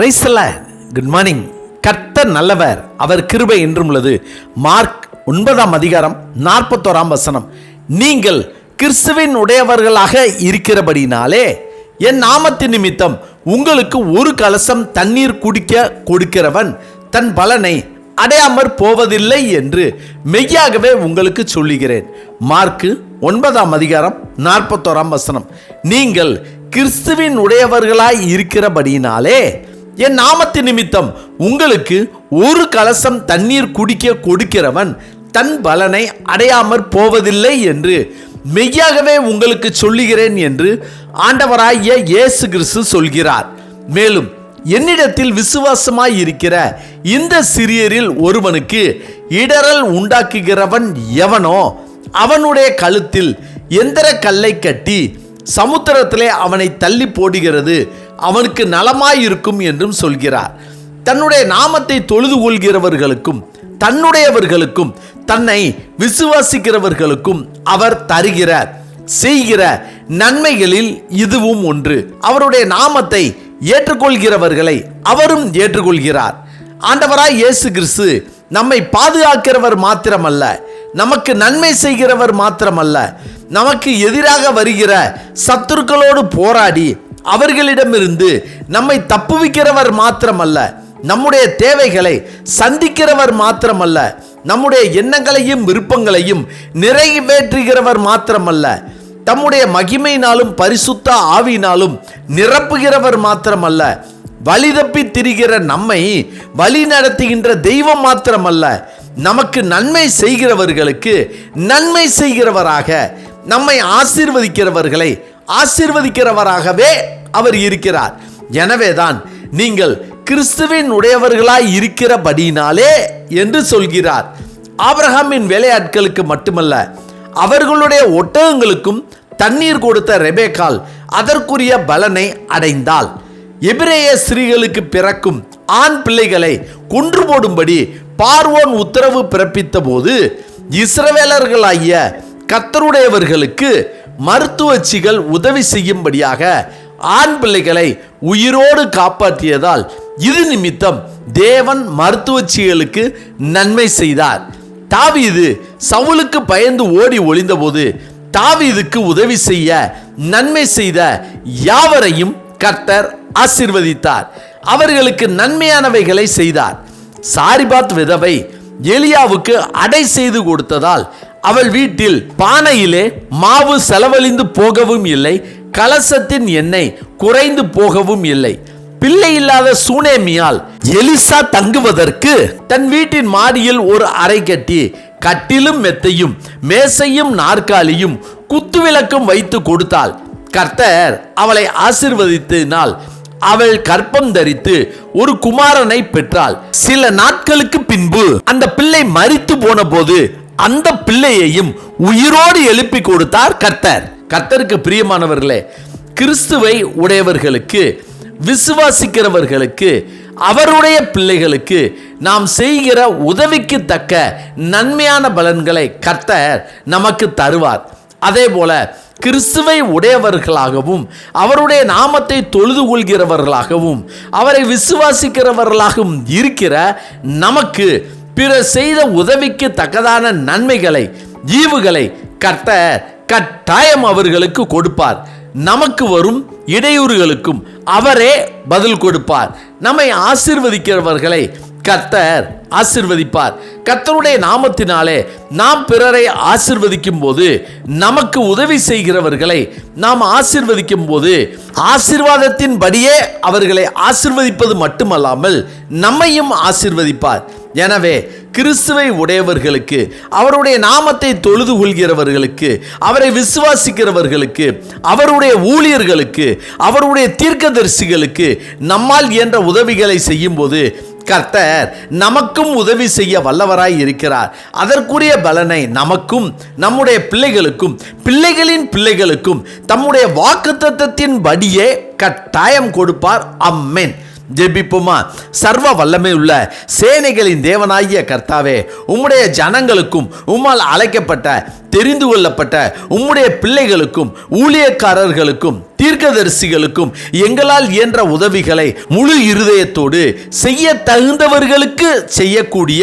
பிரைஸ்ல good morning கர்த்தர் நல்லவர். அவர் கிருபை என்றும் உள்ளது. மார்க் ஒன்பதாம் அதிகாரம் நாற்பத்தோராம் வசனம். நீங்கள் கிறிஸ்துவின் உடையவர்களாக இருக்கிறபடினாலே என் நாமத்தின் நிமித்தம் உங்களுக்கு ஒரு கலசம் தண்ணீர் குடிக்க கொடுக்கிறவன் தன் பலனை அடையாமற் போவதில்லை என்று மெய்யாகவே உங்களுக்கு சொல்லுகிறேன். மார்க்கு ஒன்பதாம் அதிகாரம் நாற்பத்தோராம் வசனம். நீங்கள் கிறிஸ்துவின் உடையவர்களாய் இருக்கிறபடியினாலே என் நாமத்து நிமித்தம் உங்களுக்கு ஒரு கலசம் தண்ணீர் குடிக்க கொடுக்கிறவன் தன் பலனை அடையாமற் போவதில்லை என்று மெய்யாகவே உங்களுக்கு சொல்லுகிறேன் என்று ஆண்டவராகிய இயேசு கிறிஸ்து சொல்கிறார். மேலும் என்னிடத்தில் விசுவாசமாய் இருக்கிற இந்த சிறியரில் ஒருவனுக்கு இடரல் உண்டாக்குகிறவன் எவனோ அவனுடைய கழுத்தில் எந்திர கல்லை கட்டி சமுத்திரத்திலே அவனை தள்ளி போடுகிறது. அவனுக்கு நலமாயிருக்கும் என்றும் சொல்கிறார். தன்னுடைய நாமத்தை தொழுது கொள்கிறவர்களுக்கும் தன்னுடையவர்களுக்கும் தன்னை விசுவாசிக்கிறவர்களுக்கும் அவர் தருகிற செய்கிற நன்மைகளில் இதுவும் ஒன்று. அவருடைய நாமத்தை ஏற்றுக்கொள்கிறவர்களை அவரும் ஏற்றுக்கொள்கிறார். ஆண்டவராய் இயேசு கிறிஸ்து நம்மை பாதுகாக்கிறவர் மாத்திரமல்ல நமக்கு நன்மை செய்கிறவர் மாத்திரமல்ல நமக்கு எதிராக வருகிற சத்துருக்களோடு போராடி அவர்களிடமிருந்து நம்மை தப்புவிக்கிறவர் மாத்திரமல்ல நம்முடைய தேவைகளை சந்திக்கிறவர் மாத்திரமல்ல நம்முடைய எண்ணங்களையும் விருப்பங்களையும் நிறைவேற்றுகிறவர் மாத்திரமல்ல தம்முடைய மகிமையினாலும் பரிசுத்த ஆவியினாலும் நிரப்புகிறவர் மாத்திரமல்ல வழிதப்பி திரிகிற நம்மை வழி நடத்துகின்ற தெய்வம் மாத்திரமல்ல நமக்கு நன்மை செய்கிறவர்களுக்கு நன்மை செய்கிறவராக நம்மை ஆசீர்வதிக்கிறவர்களை ஆசீர்வதிக்கிறவராகவே அவர் இருக்கிறார். எனவேதான் நீங்கள் கிறிஸ்துவின் உடையவர்களாய் இருக்கிறபடினாலே என்று சொல்கிறார். ஆபிரஹாமின் வேலையாட்களுக்கு மட்டுமல்ல அவர்களுடைய ஒட்டகங்களுக்கும் தண்ணீர் கொடுத்த ரெபேக்கால் அதற்குரிய பலனை அடைந்தாள். எபிரேய ஸ்திரீகளுக்கு பிறக்கும் ஆண் பிள்ளைகளை கொன்று போடும்படி பார்வோன் உத்தரவு பிறப்பித்த போது இஸ்ரவேலர்களாகிய கத்தருடையவர்களுக்கு மருத்துவச்சிகள் உதவி செய்யும்படியாக ஆண் பிள்ளைகளை உயிரோடு காப்பாற்றியதால் இது நிமித்தம் தேவன் மருத்துவச்சிகளுக்கு நன்மை செய்தார். தாவீது சவுலுக்கு பயந்து ஓடி ஒளிந்தபோது தாவீதுக்கு உதவி செய்ய நன்மை செய்த யாவரையும் கர்த்தர் ஆசிர்வதித்தார். அவர்களுக்கு நன்மையானவைகளை செய்தார். சாரிபாத் விதவை எலியாவுக்கு அடை செய்து கொடுத்ததால் அவள் வீட்டில் பானையிலே மாவு செலவழிந்து போகவும் இல்லை கலசத்தின் எண்ணெய் குறைந்து போகவும் இல்லை. பிள்ளை இல்லாத சூனேமியால் எலிசா தங்குவதற்கு தன் வீட்டின் மாடியில் ஒரு அறை கட்டி கட்டிலும் மெத்தையும் மேசையும் நாற்காலியும் குத்துவிளக்கும் வைத்து கொடுத்தாள். கர்த்தர் அவளை ஆசிர்வதித்தினால் அவள் கற்பம் தரித்து ஒரு குமாரனை பெற்றாள். சில நாட்களுக்கு பின்பு அந்த பிள்ளை மறித்து போன போது அந்த பிள்ளையையும் உயிரோடு எழுப்பி கொடுத்தார் கர்த்தர். கர்த்தருக்கு பிரியமானவர்களே கிறிஸ்துவை உடையவர்களுக்கு விசுவாசிக்கிறவர்களுக்கு அவருடைய பிள்ளைகளுக்கு நாம் செய்கிற உதவிக்கு தக்க நன்மையான பலன்களை கர்த்தர் நமக்கு தருவார். அதே போல கிறிஸ்துவை உடையவர்களாகவும் அவருடைய நாமத்தை தொழுது கொள்கிறவர்களாகவும் அவரை விசுவாசிக்கிறவர்களாகவும் இருக்கிற நமக்கு பிறர் செய்த உதவிக்கு தக்கதான நன்மைகளை ஈவுகளை கர்த்தர் கட்டாயம் அவர்களுக்கு கொடுப்பார். நமக்கு வரும் இடையூறுகளுக்கும் அவரே பதில் கொடுப்பார். நம்மை ஆசிர்வதிக்கிறவர்களை கர்த்தர் ஆசிர்வதிப்பார். கர்த்தருடைய நாமத்தினாலே நாம் பிறரை ஆசிர்வதிக்கும் போது நமக்கு உதவி செய்கிறவர்களை நாம் ஆசிர்வதிக்கும் போது ஆசிர்வாதத்தின்படியே அவர்களை ஆசிர்வதிப்பது மட்டுமல்லாமல் நம்மையும் ஆசிர்வதிப்பார். எனவே கிறிஸ்துவை உடையவர்களுக்கு அவருடைய நாமத்தை தொழுது கொள்கிறவர்களுக்கு அவரை விசுவாசிக்கிறவர்களுக்கு அவருடைய ஊழியர்களுக்கு அவருடைய தீர்க்கதரிசிகளுக்கு நம்மால் என்ற உதவிகளை செய்யும்போது கர்த்தர் நமக்கும் உதவி செய்ய வல்லவராய் இருக்கிறார். அதற்குரிய பலனை நமக்கும் நம்முடைய பிள்ளைகளுக்கும் பிள்ளைகளின் பிள்ளைகளுக்கும் தம்முடைய வாக்குத்தத்தத்தின் படியே கட்டாயம் கொடுப்பார். அம்மேன் ஜெபிப்போமா? சர்வ வல்லமை உள்ள சேனைகளின் தேவனாகிய கர்த்தாவே உம்முடைய ஜனங்களுக்கும் உம்மால் அழைக்கப்பட்ட தெரிந்து கொள்ளப்பட்ட உம்முடைய பிள்ளைகளுக்கும் ஊழியக்காரர்களுக்கும் தீர்க்கதரிசிகளுக்கும் எங்களால் இயன்ற உதவிகளை முழு இருதயத்தோடு செய்ய தகுந்தவர்களுக்கு செய்யக்கூடிய